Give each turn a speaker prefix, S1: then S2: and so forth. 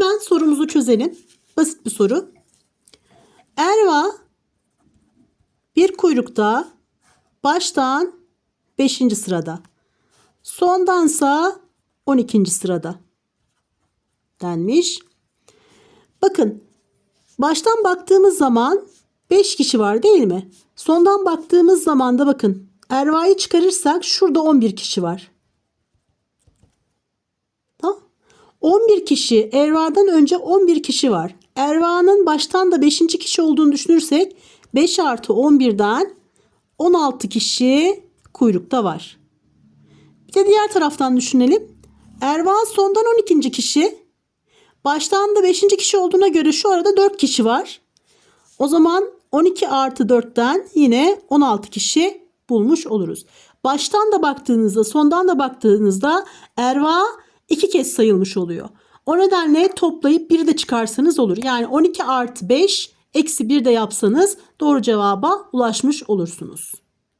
S1: Hemen sorumuzu çözelim. Basit bir soru. Erva bir kuyrukta baştan 5. sırada. Sondansa 12. sırada denmiş. Bakın baştan baktığımız zaman 5 kişi var değil mi? Sondan baktığımız zaman da bakın Erva'yı çıkarırsak şurada 11 kişi var. 11 kişi Erva'dan önce 11 kişi var. Erva'nın baştan da 5. kişi olduğunu düşünürsek 5 artı 11'den 16 kişi kuyrukta var. Bir de diğer taraftan düşünelim. Erva sondan 12. kişi. Baştan da 5. kişi olduğuna göre şu arada 4 kişi var. O zaman 12 artı 4'ten yine 16 kişi bulmuş oluruz. Baştan da baktığınızda sondan da baktığınızda Erva iki kez sayılmış oluyor. O nedenle toplayıp bir de çıkarsanız olur. Yani 12 artı 5 eksi 1 de yapsanız doğru cevaba ulaşmış olursunuz.